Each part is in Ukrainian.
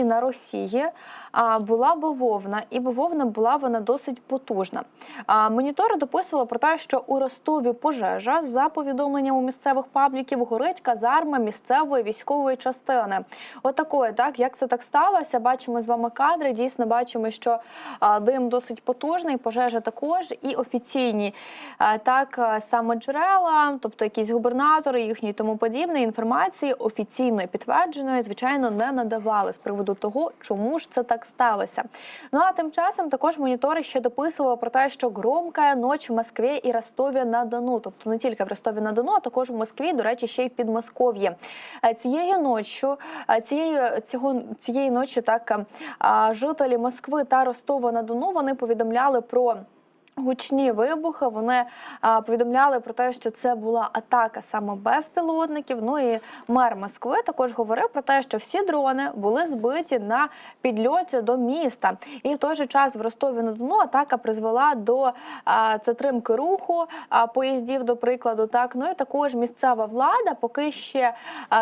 і на Росії була бавовна, і бавовна була вона досить потужна. Монітори дописували про те, що у Ростові пожежа за повідомленням у місцевих пабліків горить казарма місцевої військової частини. Отакої, так як це так сталося? Бачимо з вами кадри. Дійсно бачимо, що дим досить потужний, пожежа також, і офіційні так саме джерела, тобто якісь губернатори їхні і тому подібне інформації офіційної підтвердженої, звичайно, не надавали з приводу того, чому ж це так сталося. Ну а тим часом також монітори ще дописували про те, що громка ніч в Москві і Ростові на Дону, тобто не тільки в Ростові на Дону, а також в Москві, до речі, ще й в Підмосков'ї. Цієї ночі, цієї цього цієї ночі, так жителі Москви та Ростова на Дону вони повідомляли про. Гучні вибухи вони повідомляли про те, що це була атака саме безпілотників. Ну і мер Москви також говорив про те, що всі дрони були збиті на підльоті до міста. І в той же час в Ростові на Дону атака призвела до затримки руху поїздів, до прикладу. Так ну і також місцева влада поки ще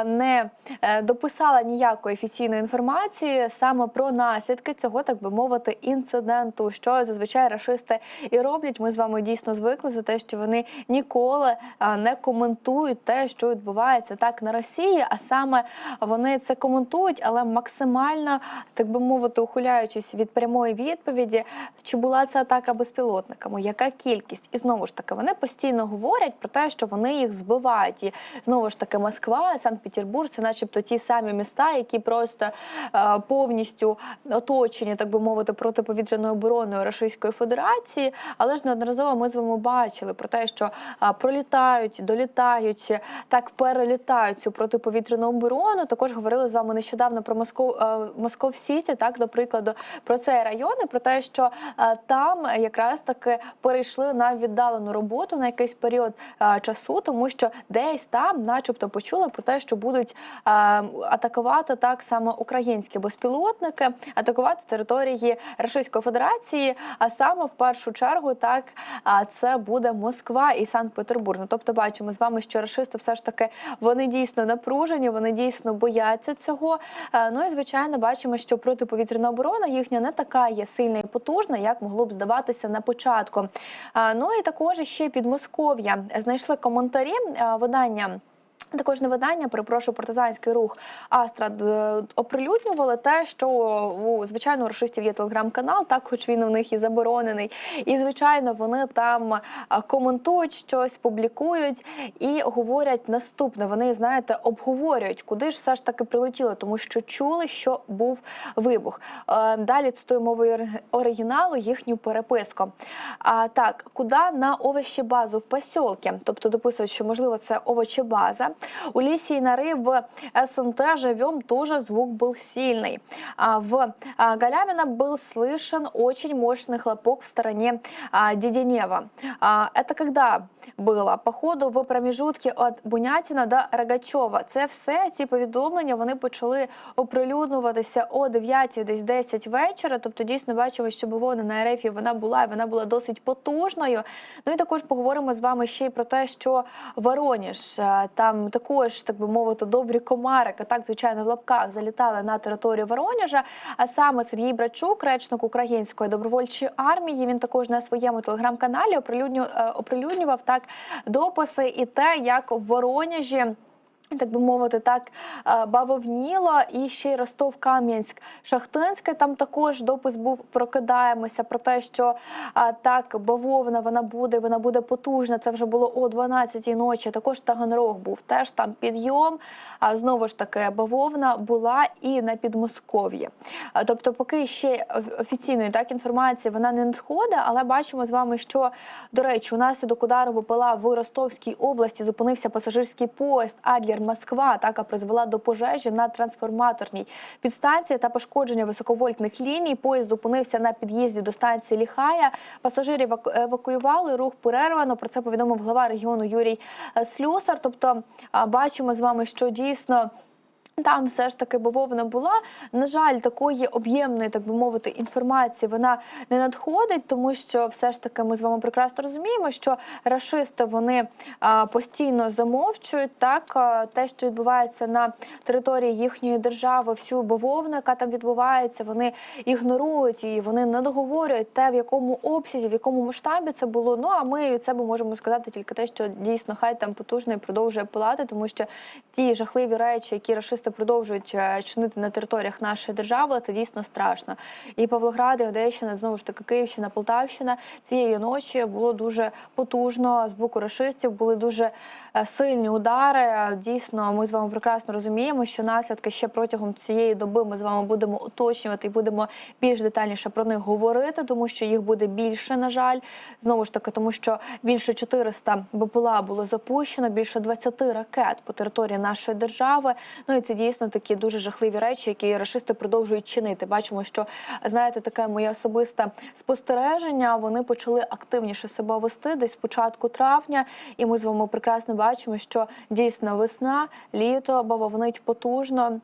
не е, дописала ніякої офіційної інформації саме про наслідки цього, так би мовити, інциденту, що зазвичай рашисти і роблять. Ми з вами дійсно звикли за те, що вони ніколи не коментують те, що відбувається так на Росії, а саме вони це коментують, але максимально, так би мовити, ухиляючись від прямої відповіді, чи була це атака безпілотниками, яка кількість, і знову ж таки вони постійно говорять про те, що вони їх збивають. І знову ж таки, Москва, Санкт-Петербург, це, начебто, ті самі міста, які просто повністю оточені, так би мовити, протиповітряною обороною Російської Федерації. Але ж неодноразово ми з вами бачили про те, що пролітають, долітають, так перелітають цю протиповітряну оборону. Також говорили з вами нещодавно про Москов Москов Сіті, так до прикладу, про цей район і про те, що там якраз таки перейшли на віддалену роботу на якийсь період часу, тому що десь там, начебто, почули про те, що будуть атакувати так само українські безпілотники, атакувати території Російської Федерації, а саме в першу чергу, так а це буде Москва і Санкт-Петербург. Ну, тобто, бачимо з вами, що рашисти все ж таки вони дійсно напружені, вони дійсно бояться цього. Е, Ну і звичайно, бачимо, що протиповітряна оборона їхня не така є сильна і потужна, як могло б здаватися на початку. Е, Ну і також ще Підмосков'я знайшли коментарі е, видання. Також не видання, перепрошую, партизанський рух Астра е, оприлюднювали те, що у звичайно у рашистів є телеграм-канал, так хоч він у них і заборонений. І звичайно, вони там е, коментують щось, публікують і говорять наступне. Вони знаєте, обговорюють, куди ж все ж таки прилетіло, тому що чули, що був вибух. Е, Далі цитую мовою оригіналу їхню переписку. А так, куди на овощебазу в посілки? Тобто дописують, що можливо це овочебаза. У лісі и норы в СНТ живем тоже звук был сильный. А в а, Галявино был слышен очень мощный хлопок в стороне а, Деденева. А, Это когда было? По ходу в промежутке від Бунятіна до Рогачова. Це все ці повідомлення вони почали оприлюднюватися о 9 десь 10 вечора. Тобто дійсно бачимо, що бавовна на РФ вона була і вона була досить потужною. Ну і також поговоримо з вами ще й про те, що Вороніж е, також, так би мовити, добрі комарики, так звичайно в лапках залітали на територію Вороняжа. А саме Сергій Брачук, речник української добровольчої армії, він також на своєму телеграм-каналі е, оприлюднював так дописи і те, як в Воронежі. Так би мовити, так е, бавовніло і ще й Ростов-Кам'янськ, Шахтинське. Там також допис був прокидаємося про те, що так бавовна вона буде, вона буде потужна. Це вже було о 12-й ночі. Також Таганрог був теж там підйом. А знову ж таки, бавовна була і на Підмосков'ї. Тобто, поки ще офіційної так інформації вона не надходить, але бачимо з вами, що до речі, унаслідок удару БПЛА в Ростовській області зупинився пасажирський поїзд Адлер Москва. Атака призвела до пожежі на трансформаторній підстанції та пошкодження високовольтних ліній. Поїзд зупинився на під'їзді до станції Ліхая. Пасажирів евакуювали, рух перервано. Про це повідомив глава регіону Юрій Слюсар. Тобто, бачимо з вами, що дійсно. Там все ж таки бавовна була. На жаль, такої об'ємної, так би мовити, інформації вона не надходить, тому що все ж таки ми з вами прекрасно розуміємо, що рашисти вони постійно замовчують так те, що відбувається на території їхньої держави, всю бавовну, яка там відбувається, вони ігнорують і вони не договорюють те, в якому обсязі, в якому масштабі це було. Ну а ми від себе можемо сказати тільки те, що дійсно хай там потужно і продовжує пилати, тому що ті жахливі речі, які рашисти продовжують е, чинити на територіях нашої держави, це дійсно страшно. І Павлоград, і Одещина, знову ж таки Київщина, Полтавщина цієї ночі було дуже потужно з боку рашистів. Були дуже е, сильні удари. Дійсно, ми з вами прекрасно розуміємо, що наслідки ще протягом цієї доби ми з вами будемо уточнювати і будемо більш детальніше про них говорити, тому що їх буде більше, на жаль. Знову ж таки, тому що більше 400 БПЛА було запущено, більше 20 ракет по території нашої держави. Ну і це дійсно такі дуже жахливі речі, які рашисти продовжують чинити. Бачимо, що знаєте, таке моє особисте спостереження. Вони почали активніше себе вести десь початку травня, і ми з вами прекрасно бачимо, що дійсно весна, літо бавовнить потужно.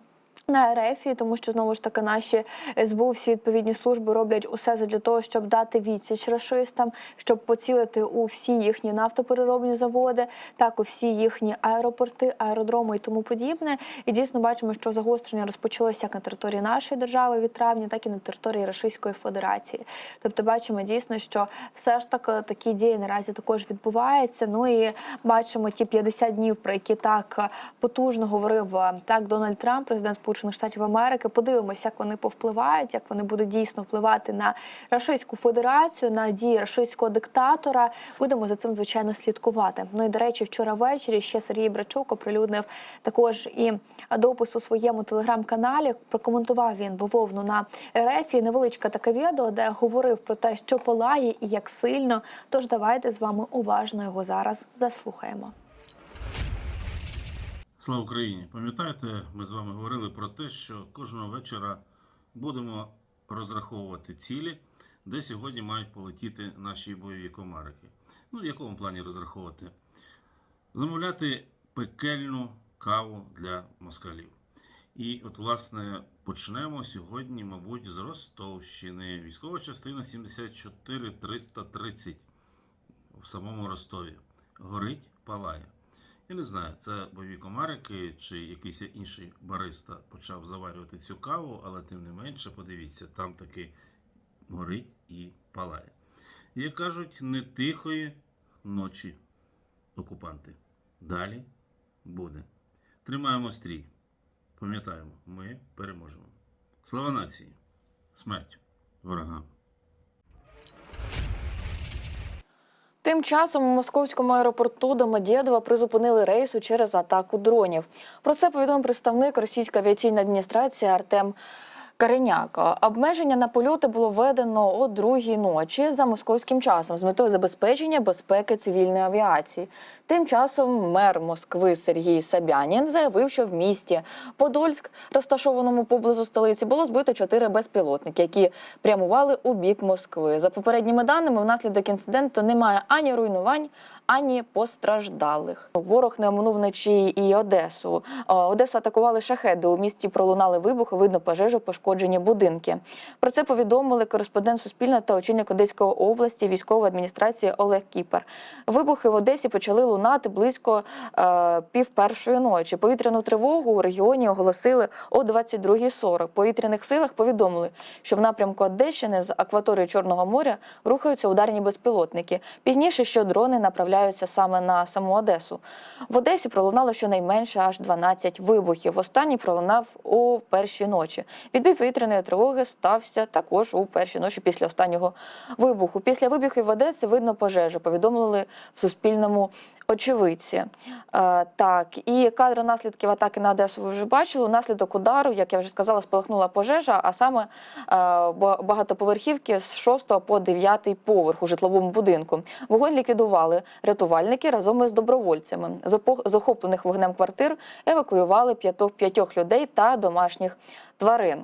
На РФ, тому що знову ж таки наші СБУ, всі відповідні служби роблять усе для того, щоб дати відсіч рашистам, щоб поцілити у всі їхні нафтопереробні заводи, так у всі їхні аеропорти, аеродроми і тому подібне. І дійсно бачимо, що загострення розпочалося як на території нашої держави від травня, так і на території Російської Федерації. Тобто, бачимо дійсно, що все ж таки такі дії наразі також відбуваються. Ну і бачимо ті 50 днів, про які так потужно говорив е, так Дональд Трамп, президент Сполучених Штатів Америки. Подивимося, як вони повпливають, як вони будуть дійсно впливати на Рашистську Федерацію, на дії рашистського диктатора. Будемо за цим звичайно слідкувати. Ну і до речі, вчора ввечері ще Сергій Брачук оприлюднив також і допис у своєму телеграм-каналі. Прокоментував він бавовну на РФ. І невеличке таке відео, де говорив про те, що палає і як сильно. Тож давайте з вами уважно його зараз заслухаємо. Слава Україні! Пам'ятаєте, ми з вами говорили про те, що кожного вечора будемо розраховувати цілі, де сьогодні мають полетіти наші бойові комарики. Ну, в якому плані розраховувати? Замовляти пекельну каву для москалів. І от, власне, почнемо сьогодні, мабуть, з Ростовщини. Військова частина 74330 в самому Ростові. Горить, палає. Я не знаю, це бойові комарики чи якийсь інший бариста почав заварювати цю каву, але тим не менше, подивіться, там таки горить і палає. Як кажуть, не тихої ночі окупанти. Далі буде. Тримаємо стрій. Пам'ятаємо, ми переможемо. Слава нації! Смерть ворогам! Тим часом у московському аеропорту Домодєдова призупинили рейсу через атаку дронів. Про це повідомив представник російської авіаційної адміністрації Артем Кареняк. Обмеження на польоти було введено о другій ночі за московським часом з метою забезпечення безпеки цивільної авіації. Тим часом мер Москви Сергій Сабянін заявив, що в місті Подольськ, розташованому поблизу столиці, було збито чотири безпілотники, які прямували у бік Москви. За попередніми даними, внаслідок інциденту немає ані руйнувань, ані постраждалих. Ворог не оминув вночі і Одесу. Е, Одесу атакували шахеди. У місті пролунали вибухи, видно пожежу, пошкоджені будинки. Про це повідомили кореспондент Суспільного та очільник Одеської області військової адміністрації Олег Кіпер. Вибухи в Одесі почали лунати близько е, пів першої ночі. Повітряну тривогу у регіоні оголосили о 22.40. Повітряних силах повідомили, що в напрямку Одещини з акваторії Чорного моря рухаються ударні безпілотники. Пізніше, що дрони направляються саме на саму Одесу. В Одесі пролунало щонайменше аж 12 вибухів. Останній пролунав у першій ночі. Відбій повітряної тривоги стався також у першій ночі після останнього вибуху. Після вибухів в Одесі видно пожежу. Повідомили в Суспільному очевидці. Е, так, і кадри наслідків атаки на Одесу ви вже бачили. Унаслідок удару, як я вже сказала, спалахнула пожежа, а саме е, багатоповерхівки з 6 по 9 поверх у житловому будинку. Вогонь ліквідували рятувальники разом із добровольцями. З опох- з охоплених вогнем квартир евакуювали п'ятьох людей та домашніх тварин.